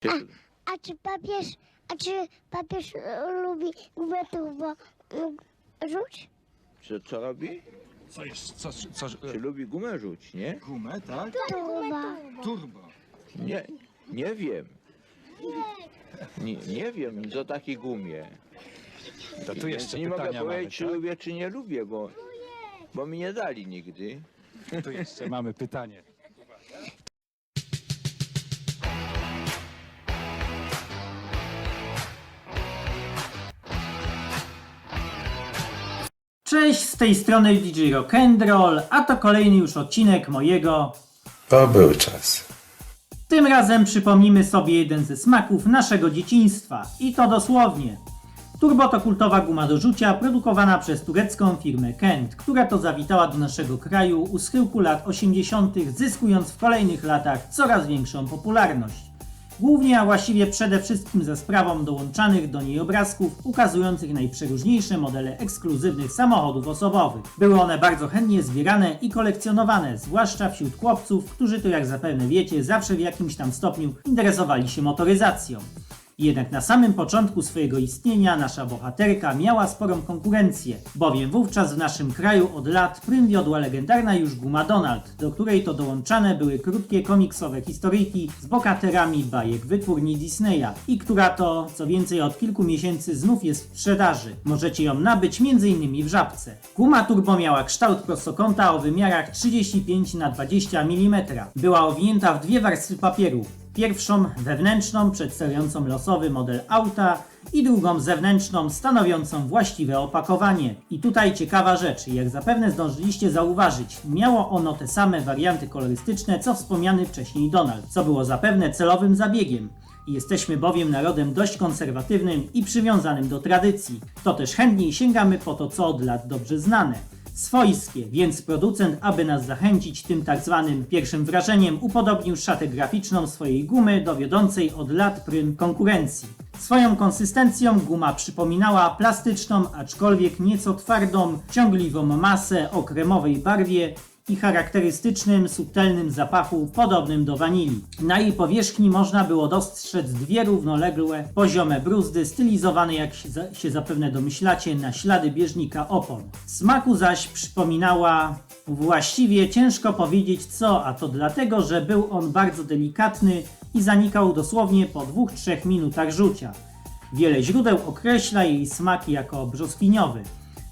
A, Czy- a czy papież, a czy papież e, lubi gumę turbo mm, rzuć? Co, co robi? Co jeszcze? Co, co, Czy lubi gumę rzuć, nie? gumę, tak? Turba. Turbo. Nie, nie wiem. Nie, nie wiem, nic o takiej gumie. To tu Więc jeszcze nie mogę pytania mamy, powiedzieć, czy tak? lubię, czy nie lubię, bo, bo mi nie dali nigdy. Tu jeszcze mamy pytanie. Cześć, z tej strony DJ Rock'n'Roll, a to kolejny już odcinek mojego. To był czas. Tym razem przypomnimy sobie jeden ze smaków naszego dzieciństwa. I to dosłownie. Turbo to kultowa guma do rzucia produkowana przez turecką firmę Kent, która to zawitała do naszego kraju u schyłku lat 80., zyskując w kolejnych latach coraz większą popularność. Głównie, a właściwie przede wszystkim ze sprawą dołączanych do niej obrazków ukazujących najprzeróżniejsze modele ekskluzywnych samochodów osobowych. Były one bardzo chętnie zbierane i kolekcjonowane, zwłaszcza wśród chłopców, którzy to jak zapewne wiecie, zawsze w jakimś tam stopniu interesowali się motoryzacją. Jednak na samym początku swojego istnienia nasza bohaterka miała sporą konkurencję, bowiem wówczas w naszym kraju od lat prym wiodła legendarna już guma Donald, do której to dołączane były krótkie komiksowe historyjki z bohaterami bajek wytwórni Disneya i która to, co więcej, od kilku miesięcy znów jest w sprzedaży. Możecie ją nabyć m.in. w Żabce. Guma turbo miała kształt prostokąta o wymiarach 35 na 20 mm. Była owinięta w dwie warstwy papieru, Pierwszą wewnętrzną przedstawiającą losowy model auta i drugą zewnętrzną stanowiącą właściwe opakowanie. I tutaj ciekawa rzecz, jak zapewne zdążyliście zauważyć, miało ono te same warianty kolorystyczne co wspomniany wcześniej Donald, co było zapewne celowym zabiegiem. Jesteśmy bowiem narodem dość konserwatywnym i przywiązanym do tradycji. To też chętniej sięgamy po to, co od lat dobrze znane swojskie, więc producent, aby nas zachęcić tym tak zwanym pierwszym wrażeniem, upodobnił szatę graficzną swojej gumy do wiodącej od lat prym konkurencji. Swoją konsystencją guma przypominała plastyczną, aczkolwiek nieco twardą, ciągliwą masę o kremowej barwie i charakterystycznym, subtelnym zapachu podobnym do wanilii. Na jej powierzchni można było dostrzec dwie równoległe, poziome bruzdy, stylizowane, jak się, za- się zapewne domyślacie, na ślady bieżnika opon. Smaku zaś przypominała właściwie ciężko powiedzieć co, a to dlatego, że był on bardzo delikatny i zanikał dosłownie po 2-3 minutach rzucia. Wiele źródeł określa jej smak jako brzoskwiniowy.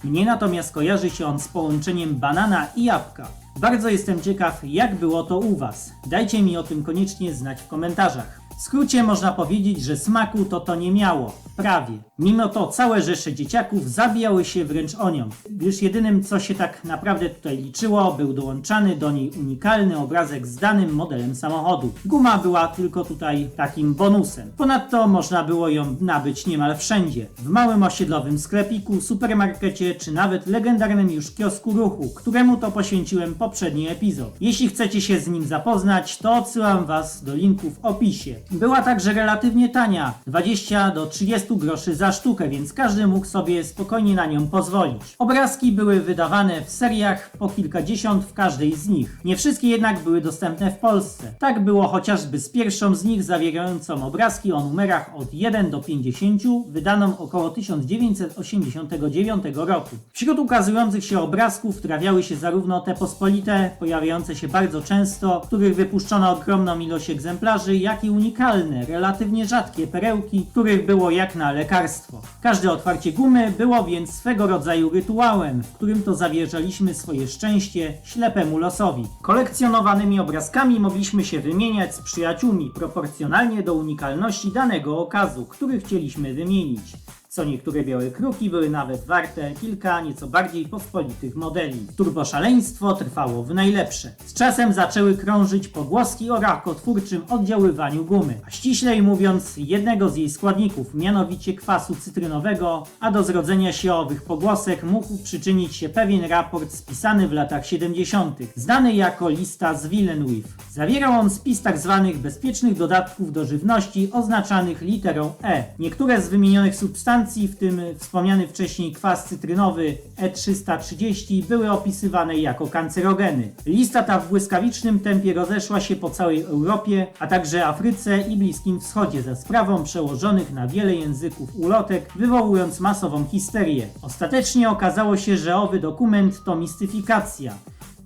Mnie natomiast kojarzy się on z połączeniem banana i jabłka. Bardzo jestem ciekaw, jak było to u Was. Dajcie mi o tym koniecznie znać w komentarzach. W skrócie można powiedzieć, że smaku to to nie miało. Prawie. Mimo to całe rzesze dzieciaków zabijały się wręcz o nią, gdyż jedynym co się tak naprawdę tutaj liczyło, był dołączany do niej unikalny obrazek z danym modelem samochodu. Guma była tylko tutaj takim bonusem. Ponadto można było ją nabyć niemal wszędzie. W małym osiedlowym sklepiku, supermarkecie czy nawet legendarnym już kiosku ruchu, któremu to poświęciłem poprzedni epizod. Jeśli chcecie się z nim zapoznać, to odsyłam Was do linku w opisie. Była także relatywnie tania, 20 do 30 groszy za sztukę, więc każdy mógł sobie spokojnie na nią pozwolić. Obrazki były wydawane w seriach po kilkadziesiąt w każdej z nich. Nie wszystkie jednak były dostępne w Polsce. Tak było chociażby z pierwszą z nich zawierającą obrazki o numerach od 1 do 50, wydaną około 1989 roku. Wśród ukazujących się obrazków trafiały się zarówno te pospolite, pojawiające się bardzo często, których wypuszczono ogromną ilość egzemplarzy, jak i unikalne, relatywnie rzadkie perełki, których było jak na lekarstwo. Każde otwarcie gumy było więc swego rodzaju rytuałem, w którym to zawierzaliśmy swoje szczęście ślepemu losowi. Kolekcjonowanymi obrazkami mogliśmy się wymieniać z przyjaciółmi proporcjonalnie do unikalności danego okazu, który chcieliśmy wymienić. Co niektóre białe kruki były nawet warte kilka nieco bardziej pospolitych modeli. Turboszaleństwo trwało w najlepsze. Z czasem zaczęły krążyć pogłoski o rakotwórczym oddziaływaniu gumy, a ściślej mówiąc jednego z jej składników, mianowicie kwasu cytrynowego, a do zrodzenia się owych pogłosek mógł przyczynić się pewien raport spisany w latach 70., znany jako lista z Villeneuve. Zawierał on spis tzw. bezpiecznych dodatków do żywności oznaczanych literą E. Niektóre z wymienionych substancji substancji, w tym wspomniany wcześniej kwas cytrynowy E330, były opisywane jako kancerogeny. Lista ta w błyskawicznym tempie rozeszła się po całej Europie, a także Afryce i Bliskim Wschodzie za sprawą przełożonych na wiele języków ulotek, wywołując masową histerię. Ostatecznie okazało się, że owy dokument to mistyfikacja.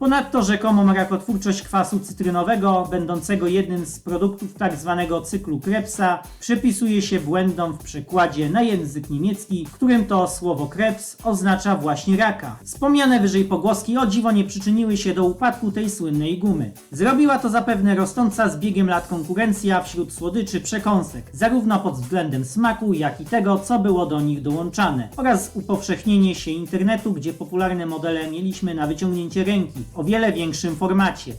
Ponadto rzekomą rakotwórczość kwasu cytrynowego, będącego jednym z produktów tzw. cyklu Krebsa, przypisuje się błędom w przekładzie na język niemiecki, którym to słowo Krebs oznacza właśnie raka. Wspomniane wyżej pogłoski o dziwo nie przyczyniły się do upadku tej słynnej gumy. Zrobiła to zapewne rosnąca z biegiem lat konkurencja wśród słodyczy przekąsek, zarówno pod względem smaku, jak i tego, co było do nich dołączane, oraz upowszechnienie się internetu, gdzie popularne modele mieliśmy na wyciągnięcie ręki o wiele większym formacie.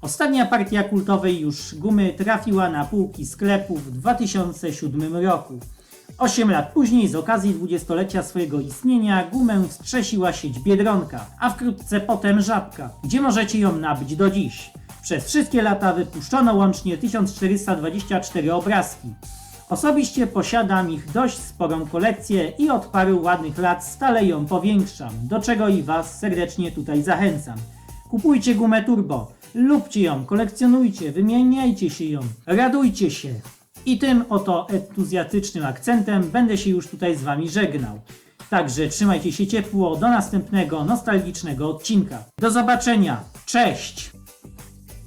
Ostatnia partia kultowej już gumy trafiła na półki sklepów w 2007 roku. 8 lat później, z okazji dwudziestolecia swojego istnienia, gumę wskrzesiła sieć Biedronka, a wkrótce potem Żabka, gdzie możecie ją nabyć do dziś. Przez wszystkie lata wypuszczono łącznie 1424 obrazki. Osobiście posiadam ich dość sporą kolekcję i od paru ładnych lat stale ją powiększam, do czego i Was serdecznie tutaj zachęcam. Kupujcie gumę turbo, lubcie ją, kolekcjonujcie, wymieniajcie się ją, radujcie się. I tym oto entuzjastycznym akcentem będę się już tutaj z Wami żegnał. Także trzymajcie się ciepło, do następnego nostalgicznego odcinka. Do zobaczenia, cześć!